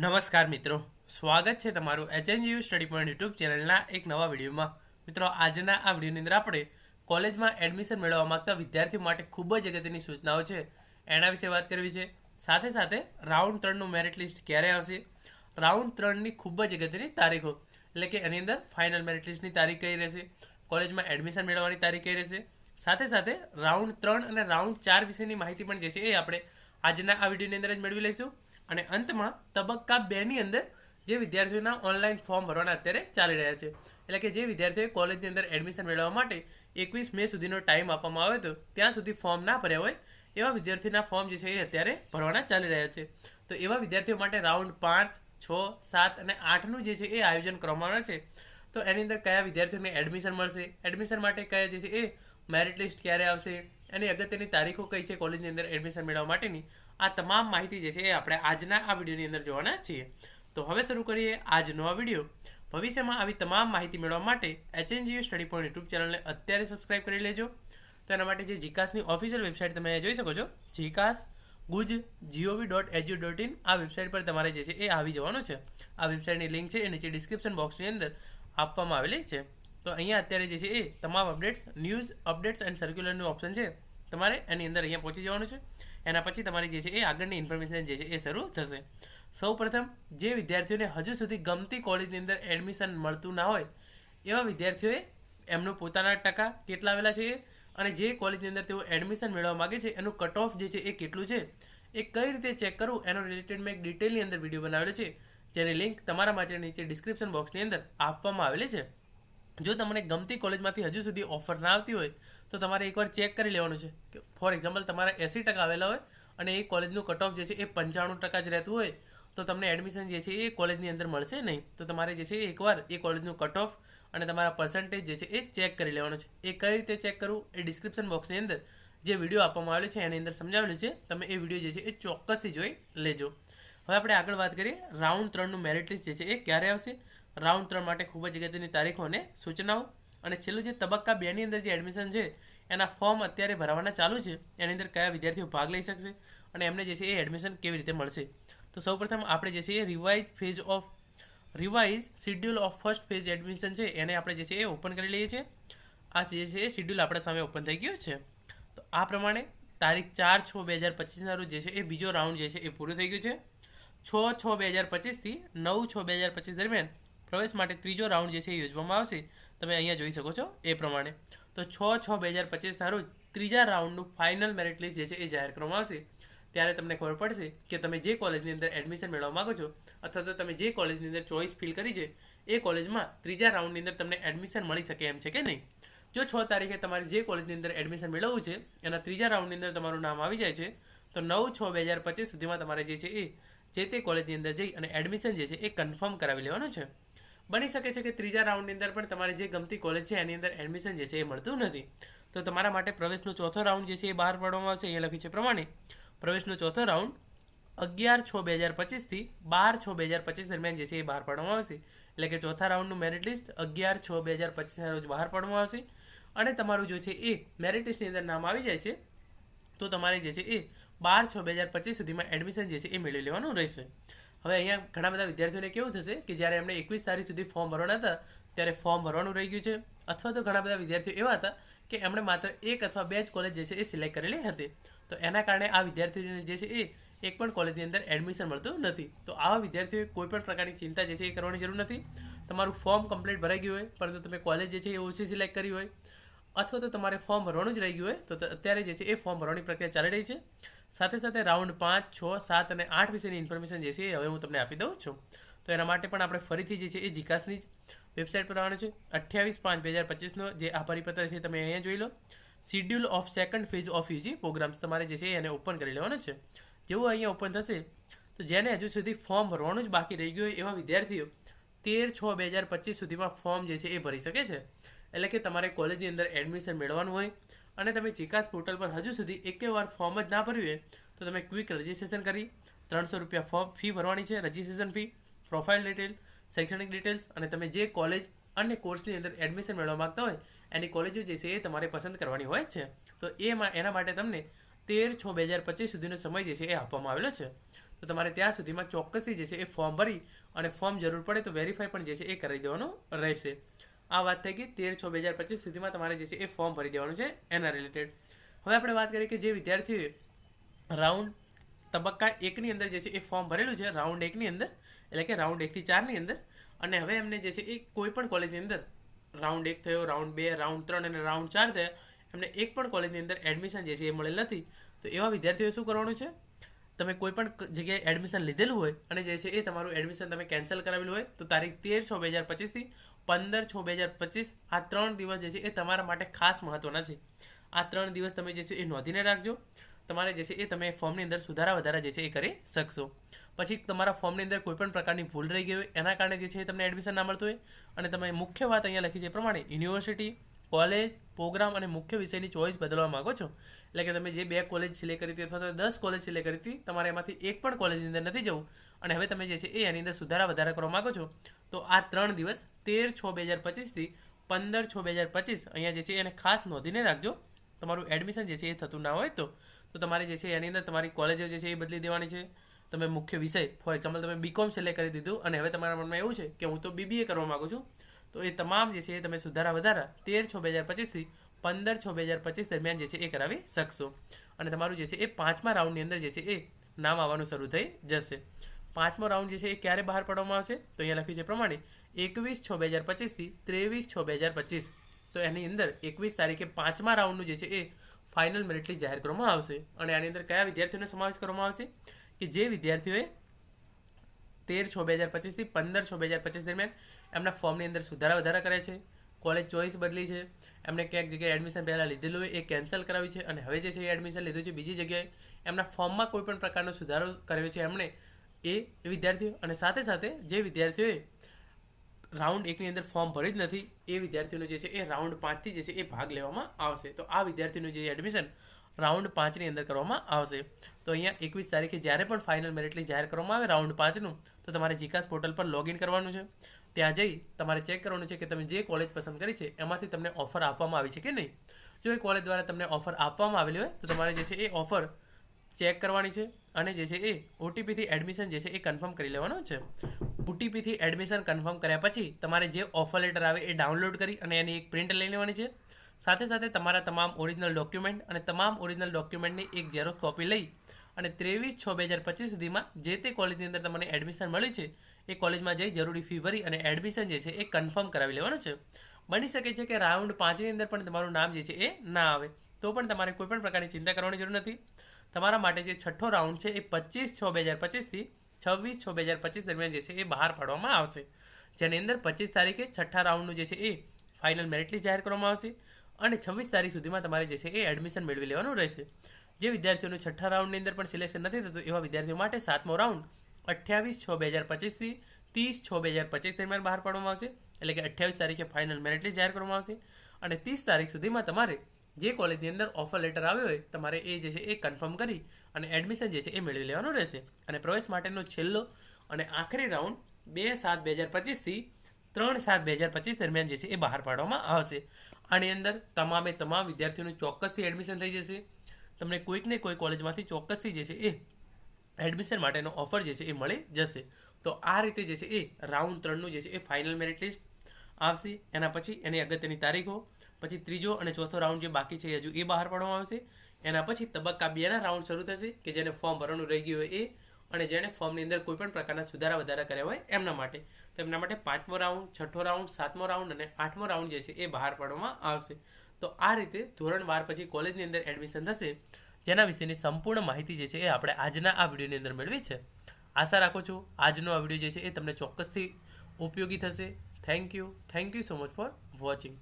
નમસ્કાર મિત્રો. સ્વાગત છે તમારું એચએનજીયુ સ્ટડી પોઈન્ટ યુટ્યુબ ચેનલના એક નવા વિડીયોમાં. મિત્રો, આજના આ વિડીયોની અંદર આપણે કોલેજમાં એડમિશન મેળવવા માગતા વિદ્યાર્થીઓ માટે ખૂબ જ અગત્યની સૂચનાઓ છે. એના વિશે વાત કરવી છે. સાથે સાથે રાઉન્ડ ત્રણનું મેરિટ લિસ્ટ ક્યારે આવશે? રાઉન્ડ ત્રણની ખૂબ જ અગત્યની તારીખો, એટલે કે એની અંદર ફાઇનલ મેરિટ લિસ્ટની તારીખ કઈ રહેશે? કોલેજમાં એડમિશન મેળવવાની તારીખ કઈ રહેશે? સાથે સાથે રાઉન્ડ ત્રણ અને રાઉન્ડ ચાર વિશેની માહિતી પણ જે છે એ આપણે આજના આ વિડીયોની અંદર જ મેળવી લઈશું. અને અંતમાં તબક્કા બેની અંદર જે વિદ્યાર્થીઓના ઓનલાઈન ફોર્મ ભરવાના અત્યારે ચાલી રહ્યા છે. એટલે કે જે વિદ્યાર્થીઓએ કોલેજની અંદર એડમિશન મેળવવા માટે એકવીસ મે સુધીનો ટાઈમ આપવામાં આવ્યો હતો, ત્યાં સુધી ફોર્મ ના ભર્યા હોય એવા વિદ્યાર્થીના ફોર્મ જે છે એ અત્યારે ભરવાના ચાલી રહ્યા છે. તો એવા વિદ્યાર્થીઓ માટે રાઉન્ડ પાંચ, છ, સાત અને આઠનું જે છે એ આયોજન કરવામાં છે. તો એની અંદર કયા વિદ્યાર્થીઓને એડમિશન મળશે? એડમિશન માટે કયા જે છે એ મેરિટ લિસ્ટ ક્યારે આવશે? એની અગત્યની તારીખો કઈ છે કોલેજની અંદર એડમિશન મેળવવા માટેની? આ તમામ માહિતી જે છે એ આપણે આજના આ વિડીયોની અંદર જોવાના છીએ. તો હવે શરૂ કરીએ આજનો આ વીડિયો. ભવિષ્યમાં આવી તમામ માહિતી મેળવવા માટે એચએનજીયુ સ્ટડી પોઈન્ટ યુટ્યુબ ચેનલને અત્યારે સબસ્ક્રાઇબ કરી લેજો. તો એના માટે જે જીકાસની ઓફિશિયલ વેબસાઇટ તમે અહીંયા જોઈ શકો છો, gcas guj G O V dot edu dot in આ વેબસાઇટ પર તમારે જે છે એ આવી જવાનું છે. આ વેબસાઇટની લિંક છે એ નીચે ડિસ્ક્રિપ્શન બોક્સની અંદર આપવામાં આવેલી છે. તો અહીંયા અત્યારે જે છે એ તમામ અપડેટ્સ ન્યૂઝ અપડેટ્સ એન્ડ સર્ક્યુલરનું ઓપ્શન છે. તમારે એની અંદર અહીંયા પહોંચી જવાનું છે. એના પછી તમારી જે છે એ આગળની ઇન્ફોર્મેશન જે છે એ શરૂ થશે. સૌ પ્રથમ જે વિદ્યાર્થીઓને હજુ સુધી ગમતી કોલેજની અંદર એડમિશન મળતું ના હોય, એવા વિદ્યાર્થીઓએ એમનું પોતાના ટકા કેટલા આવેલા છે અને જે કોલેજની અંદર તેઓ એડમિશન મેળવવા માગે છે, એનું કટ ઓફ જે છે એ કેટલું છે, એ કઈ રીતે ચેક કરવું એનો રિલેટેડ મેં એક ડિટેલની અંદર વીડિયો બનાવેલો છે, જેની લિંક તમારા માટે નીચે ડિસ્ક્રિપ્શન બોક્સની અંદર આપવામાં આવેલી છે. જો તમને ગમતી કોલેજમાંથી હજુ સુધી ઓફર ના આવતી હોય તો તમારે એકવાર ચેક કરી લેવાનું છે. કે ફોર એક્ઝામ્પલ તમારા એંસી ટકા આવેલા હોય અને એ કોલેજનું કટ ઓફ જે છે એ પંચાણું ટકા જ રહેતું હોય, તો તમને એડમિશન જે છે એ કોલેજની અંદર મળશે નહીં. તો તમારે જે છે એ એકવાર એ કોલેજનું કટ ઓફ અને તમારા પર્સન્ટેજ જે છે એ ચેક કરી લેવાનું છે. એ કઈ રીતે ચેક કરવું? એ ડિસ્ક્રિપ્શન બોક્સની અંદર જે વીડિયો આપવામાં આવેલો છે, એની અંદર સમજાવેલું છે. તમે એ વીડિયો જે છે એ ચોક્કસથી જોઈ લેજો. હવે આપણે આગળ વાત કરીએ. રાઉન્ડ ત્રણનું મેરિટ લિસ્ટ જે છે એ ક્યારે આવશે? રાઉન્ડ ત્રણ માટે ખૂબ જ અગત્યની તારીખો અને સૂચનાઓ. અને છેલ્લું જે તબક્કા બેની અંદર જે એડમિશન છે, એના ફોર્મ અત્યારે ભરવાના ચાલુ છે. એની અંદર કયા વિદ્યાર્થીઓ ભાગ લઈ શકશે અને એમને જે છે એ એડમિશન કેવી રીતે મળશે. તો સૌપ્રથમ આપણે જે છે એ revise phase of revise schedule of first phase admission છે, એને આપણે જે છે એ ઓપન કરી લઈએ છીએ. આ જે છે એ શિડ્યુલ આપણા સામે ઓપન થઈ ગયો છે. તો આ પ્રમાણે તારીખ ચાર છ બે હજાર પચીસના રોજ જે છે એ બીજો રાઉન્ડ જે છે એ પૂરું થઈ ગયું છે. છ છ બે હજાર પચીસથી નવ છ બે હજાર પચીસ દરમિયાન પ્રવેશ માટે ત્રીજો રાઉન્ડ જે છે એ યોજવામાં આવશે. તમે અહીંયા જોઈ શકો છો એ પ્રમાણે. તો છ છ બે હજાર પચીસના રોજ ત્રીજા રાઉન્ડનું ફાઇનલ મેરિટ લિસ્ટ જે છે એ જાહેર કરવામાં આવશે. ત્યારે તમને ખબર પડશે કે તમે જે કોલેજની અંદર એડમિશન મેળવવા માગો છો અથવા તો તમે જે કોલેજની અંદર ચોઈસ ફિલ કરી છે, એ કોલેજમાં ત્રીજા રાઉન્ડની અંદર તમને એડમિશન મળી શકે એમ છે કે નહીં? જો છ તારીખે તમારે જે કોલેજની અંદર એડમિશન મેળવવું છે, એના ત્રીજા રાઉન્ડની અંદર તમારું નામ આવી જાય છે, તો નવ છ બે હજાર પચીસ સુધીમાં તમારે જે છે એ જે તે કોલેજની અંદર જઈ અને એડમિશન જે છે એ કન્ફર્મ કરાવી લેવાનું છે. બની શકે છે કે ત્રીજા રાઉન્ડની અંદર પણ તમારે જે ગમતી કોલેજ છે એની અંદર એડમિશન જે છે એ મળતું નથી. તો તમારા માટે પ્રવેશનો ચોથો રાઉન્ડ જે છે એ બહાર પાડવામાં આવશે, એ લખ્યું છે પ્રમાણે. પ્રવેશનો ચોથો રાઉન્ડ અગિયાર છ બે હજાર પચીસથી બાર છ બે હજાર પચીસ દરમિયાન જે છે એ બહાર પાડવામાં આવશે. એટલે કે ચોથા રાઉન્ડનું મેરિટ લિસ્ટ અગિયાર છ બે હજાર પચીસના રોજ બહાર પાડવામાં આવશે. અને તમારું જો છે એ મેરિટ લિસ્ટની અંદર નામ આવી જાય છે, તો તમારે જે છે એ બાર છ બે હજાર પચીસ સુધીમાં એડમિશન જે છે એ મેળવી લેવાનું રહેશે. હવે અહીંયા ઘણા બધા વિદ્યાર્થીઓને કેવું થશે કે જ્યારે એમણે એકવીસ તારીખ સુધી ફોર્મ ભરવાના હતા, ત્યારે ફોર્મ ભરવાનું રહી ગયું છે. અથવા તો ઘણા બધા વિદ્યાર્થીઓ એવા હતા કે એમણે માત્ર એક અથવા બે જ કોલેજ જે છે એ સિલેક્ટ કરેલી હતી. તો એના કારણે આ વિદ્યાર્થીઓને જે છે એ એક પણ કોલેજની અંદર એડમિશન મળતું નથી. તો આવા વિદ્યાર્થીઓએ કોઈ પણ પ્રકારની ચિંતા જે છે એ કરવાની જરૂર નથી. તમારું ફોર્મ કમ્પ્લીટ ભરાઈ ગયું હોય, પરંતુ તમે કોલેજ જે છે એ ઓછી સિલેક્ટ કરી હોય અથવા તો તમારે ફોર્મ ભરવાનું જ રહી ગયું હોય, તો અત્યારે જે છે એ ફોર્મ ભરવાની પ્રક્રિયા ચાલી રહી છે. સાથે સાથે રાઉન્ડ પાંચ, છ, સાત અને આઠ વિશેની ઇન્ફોર્મેશન જે છે એ હવે હું તમને આપી દઉં છું. તો એના માટે પણ આપણે ફરીથી જે છે એ જીકાસની જ વેબસાઇટ પર આવવાનું છે. અઠ્યાવીસ પાંચ બે હજાર પચીસનો જે આ પરિપત્ર છે તમે અહીંયા જોઈ લો. Schedule of second phase of UG programmes તમારે જે છે એને ઓપન કરી લેવાનું છે. જેવું અહીંયા ઓપન થશે, તો જેને હજુ સુધી ફોર્મ ભરવાનું જ બાકી રહી ગયું હોય એવા વિદ્યાર્થીઓ, તેર છ બે હજાર પચીસ સુધીમાં ફોર્મ જે છે એ ભરી શકે છે. એટલે કે તમારે કોલેજની અંદર એડમિશન મેળવવાનું હોય અને તમે ચિકાસ પોર્ટલ પર હજુ સુધી એકે વાર ફોર્મ જ ના ભર્યું હોય, તો તમે ક્વિક રજિસ્ટ્રેશન કરી, ત્રણસો રૂપિયા ફોર્મ ફી ભરવાની છે રજિસ્ટ્રેશન ફી પ્રોફાઇલ ડિટેલ શૈક્ષણિક ડિટેલ્સ અને તમે જે કોલેજ અને કોર્સની અંદર એડમિશન મેળવવા માગતા હોય, એની કોલેજો જે છે એ તમારે પસંદ કરવાની હોય છે. તો એમાં એના માટે તમને તેર છ બે હજાર પચીસ સુધીનો સમય જે છે એ આપવામાં આવેલો છે. તો તમારે ત્યાં સુધીમાં ચોક્કસથી જે છે એ ફોર્મ ભરી અને ફોર્મ જરૂર પડે તો વેરીફાઈ પણ જે છે એ કરી દેવાનું રહેશે. આ વાત થઈ ગઈ તેર છ બે હજાર પચીસ સુધીમાં તમારે જે છે એ ફોર્મ ભરી દેવાનું છે એના રિલેટેડ હવે આપણે વાત કરીએ કે જે વિદ્યાર્થીઓએ રાઉન્ડ તબક્કા એકની અંદર જે છે એ ફોર્મ ભરેલું છે રાઉન્ડ એકની અંદર, એટલે કે રાઉન્ડ એકથી ચારની અંદર, અને હવે એમને જે છે એ કોઈ પણ કોલેજની અંદર રાઉન્ડ એક થયો રાઉન્ડ બે રાઉન્ડ ત્રણ અને રાઉન્ડ ચાર થયા, એમને એક પણ કોલેજની અંદર એડમિશન જે છે એ મળેલ નથી. તો એવા વિદ્યાર્થીઓએ શું કરવાનું છે? તમે કોઈ પણ જગ્યાએ એડમિશન લીધેલું હોય અને જે છે એ તમારું એડમિશન તમે કેન્સલ કરાવેલું હોય, તો તારીખ તેર છ બે હજાર પચીસથી પંદર છ બે હજાર પચીસ, આ ત્રણ દિવસ જે છે એ તમારા માટે ખાસ મહત્ત્વના છે. આ ત્રણ દિવસ તમે જે છે એ નોંધીને રાખજો. તમારે જે છે એ તમે ફોર્મની અંદર સુધારા વધારા જે છે એ કરી શકશો. પછી તમારા ફોર્મની અંદર કોઈ પણ પ્રકારની ભૂલ રહી ગઈ હોય, એના કારણે જે છે એ તમને એડમિશન ના મળતું હોય. અને તમે મુખ્ય વાત અહીંયા લખી છે એ પ્રમાણે યુનિવર્સિટી કોલેજ, પ્રોગ્રામ અને મુખ્ય વિષયની ચોઈસ બદલવા માગો છો? એટલે કે તમે જે બે કોલેજ સિલેક્ટ કરી હતી અથવા તો દસ કોલેજ સિલેક્ટ કરી હતી, તમારે એમાંથી એક પણ કોલેજની અંદર નથી જવું. અને હવે તમે જે છે એ એની અંદર સુધારા વધારા કરવા માંગો છો. તો આ ત્રણ દિવસ, તેર છ બે હજાર પચીસથી પંદર છ બે હજાર પચીસ, અહીંયા જે છે એને ખાસ નોંધીને રાખજો. તમારું એડમિશન જે છે એ થતું ના હોય તો. તો તમારે જે છે એની અંદર તમારી કોલેજો જે છે એ બદલી દેવાની છે. તમે મુખ્ય વિષય, ફોર એક્ઝામ્પલ તમે બીકોમ સિલેક્ટ કરી દીધું અને હવે તમારા મનમાં એવું છે કે હું તો બીબીએ કરવા માંગુ છું. તો એ તમામ જે છે એ તમે સુધારા વધારા તેર છ બે હજાર પચીસથી પંદર છ બે હજાર પચીસ દરમિયાન જે છે એ કરાવી શકશો. અને તમારું જે છે એ પાંચમા રાઉન્ડની અંદર જે છે એ નામ આવવાનું શરૂ થઈ જશે. પાંચમો રાઉન્ડ જે છે એ ક્યારે બહાર પાડવામાં આવશે? તો અહીંયા લખ્યું છે પ્રમાણે એકવીસ છ બે હજાર પચીસથી ત્રેવીસ છ બે હજાર પચીસ. તો એની અંદર એકવીસ તારીખે પાંચમા રાઉન્ડનું જે છે એ ફાઇનલ મેરિટ લિસ્ટ જાહેર કરવામાં આવશે. અને આની અંદર કયા વિદ્યાર્થીઓનો સમાવેશ કરવામાં આવશે? કે જે વિદ્યાર્થીઓએ તેર છ બે હજાર પચીસથી પંદર છ બે હજાર પચીસ દરમિયાન એમના ફોર્મની અંદર સુધારા વધારા કર્યા છે. કોલેજ ચોઈસ બદલી છે. એમણે ક્યાંક જગ્યાએ એડમિશન પહેલાં લીધેલું એ કેન્સલ કરાવી છે અને હવે જે છે એ એડમિશન લીધું છે. બીજી જગ્યાએ એમના ફોર્મમાં કોઈ પણ પ્રકારનો સુધારો કર્યો છે એમણે એ વિદ્યાર્થીઓ અને સાથે સાથે જે વિદ્યાર્થીઓએ રાઉન્ડ એકની અંદર ફોર્મ ભર્યું જ નથી, એ વિદ્યાર્થીઓનો જે છે એ રાઉન્ડ પાંચથી જે છે એ ભાગ લેવામાં આવશે. તો આ વિદ્યાર્થીનું જે એડમિશન રાઉન્ડ પાંચની અંદર કરવામાં આવશે. તો અહીંયા એકવીસ તારીખે જ્યારે પણ ફાઇનલ મેરિટ જાહેર કરવામાં આવે રાઉન્ડ પાંચનું, તો તમારે જીકાસ પોર્ટલ પર લોગિન કરવાનું છે. ત્યાં જઈ તમારે ચેક કરવાનું છે કે તમે જે કોલેજ પસંદ કરી છે, એમાંથી તમને ઓફર આપવામાં આવી છે કે નહીં. જો એ કોલેજ દ્વારા તમને ઓફર આપવામાં આવેલી હોય, તો તમારે જે છે એ ઓફર ચેક કરવાની છે અને જે છે એ ઓટીપીથી એડમિશન જે છે એ કન્ફર્મ કરી લેવાનું છે. ઓટીપીથી એડમિશન કન્ફર્મ કર્યા પછી તમારે જે ઓફર લેટર આવે એ ડાઉનલોડ કરી અને એની એક પ્રિન્ટ લઈ લેવાની છે. સાથે સાથે તમારા તમામ ઓરિજિનલ ડોક્યુમેન્ટ અને તમામ ઓરિજિનલ ડોક્યુમેન્ટની એક ઝેરોક્સ કોપી લઈ અને ત્રેવીસ છ બે હજાર પચીસ સુધીમાં જે તે કોલેજની અંદર તમને એડમિશન મળ્યું છે, એ કોલેજમાં જઈ જરૂરી ફી ભરી અને એડમિશન જે છે એ કન્ફર્મ કરાવી લેવાનું છે. બની શકે છે કે રાઉન્ડ પાંચની અંદર પણ તમારું નામ જે છે એ ના આવે, તો પણ તમારે કોઈ પણ પ્રકારની ચિંતા કરવાની જરૂર નથી. તમારા માટે જે છઠ્ઠો રાઉન્ડ છે એ પચીસ છ બે હજાર પચીસથી છવ્વીસ છ બે હજાર પચીસ દરમિયાન જે છે એ બહાર પાડવામાં આવશે. જેની અંદર પચીસ તારીખે છઠ્ઠા રાઉન્ડનું જે છે એ ફાઇનલ મેરિટ લિસ્ટ જાહેર કરવામાં આવશે. અને છવ્વીસ તારીખ સુધીમાં તમારે જે છે એ એડમિશન મેળવી લેવાનું રહેશે. જે વિદ્યાર્થીઓનું છઠ્ઠા રાઉન્ડની અંદર પણ સિલેક્શન નથી થતું, એવા વિદ્યાર્થીઓ માટે સાતમો રાઉન્ડ અઠ્યાવીસ છ બે હજાર પચીસથી ત્રીસ છ બે હજાર પચીસ દરમિયાન બહાર પાડવામાં આવશે. એટલે કે અઠ્યાવીસ તારીખે ફાઇનલ મેરિટ લિસ્ટ જાહેર કરવામાં આવશે. અને ત્રીસ તારીખ સુધીમાં તમારે જે કોલેજની અંદર ઓફર લેટર આવ્યો હોય, તમારે એ જે છે એ કન્ફર્મ કરી અને એડમિશન જે છે એ મેળવી લેવાનું રહેશે. અને પ્રવેશ માટેનો છેલ્લો અને આખરી રાઉન્ડ બે સાત બે હજાર પચીસથી ત્રણ સાત બે હજાર પચીસ દરમિયાન જે છે એ બહાર પાડવામાં આવશે. આની અંદર તમામે તમામ વિદ્યાર્થીઓનું ચોક્કસથી એડમિશન થઈ જશે. તમને કોઈક ને કોઈ કોલેજમાંથી ચોક્કસથી જે છે એ એડમિશન માટેનો ઓફર જે છે એ મળી જશે. તો આ રીતે જે છે એ રાઉન્ડ ત્રણનું જે છે એ ફાઇનલ મેરિટ લિસ્ટ આવશે. એના પછી એની અગત્યની તારીખો, પછી ત્રીજો અને ચોથો રાઉન્ડ જે બાકી છે હજુ એ બહાર પાડવામાં આવશે. એના પછી તબક્કા બેના રાઉન્ડ શરૂ થશે કે જેને ફોર્મ ભરવાનું રહી ગયું હોય એ અને જેણે ફોર્મની અંદર કોઈપણ પ્રકારના સુધારા વધારા કર્યા હોય એમના માટે. તો એમના માટે પાંચમો રાઉન્ડ છઠ્ઠો રાઉન્ડ સાતમો રાઉન્ડ અને આઠમો રાઉન્ડ જે છે એ બહાર પાડવામાં આવશે. તો આ રીતે ધોરણ બાર પછી કોલેજની અંદર એડમિશન થશે. જેના વિશેની સંપૂર્ણ માહિતી જે છે એ આપણે આજના આ વિડીયોની અંદર મેળવી છે. આશા રાખું છું આજનો આ વીડિયો જે છે એ તમને ચોક્કસથી ઉપયોગી થશે. Thank you thank you so much for watching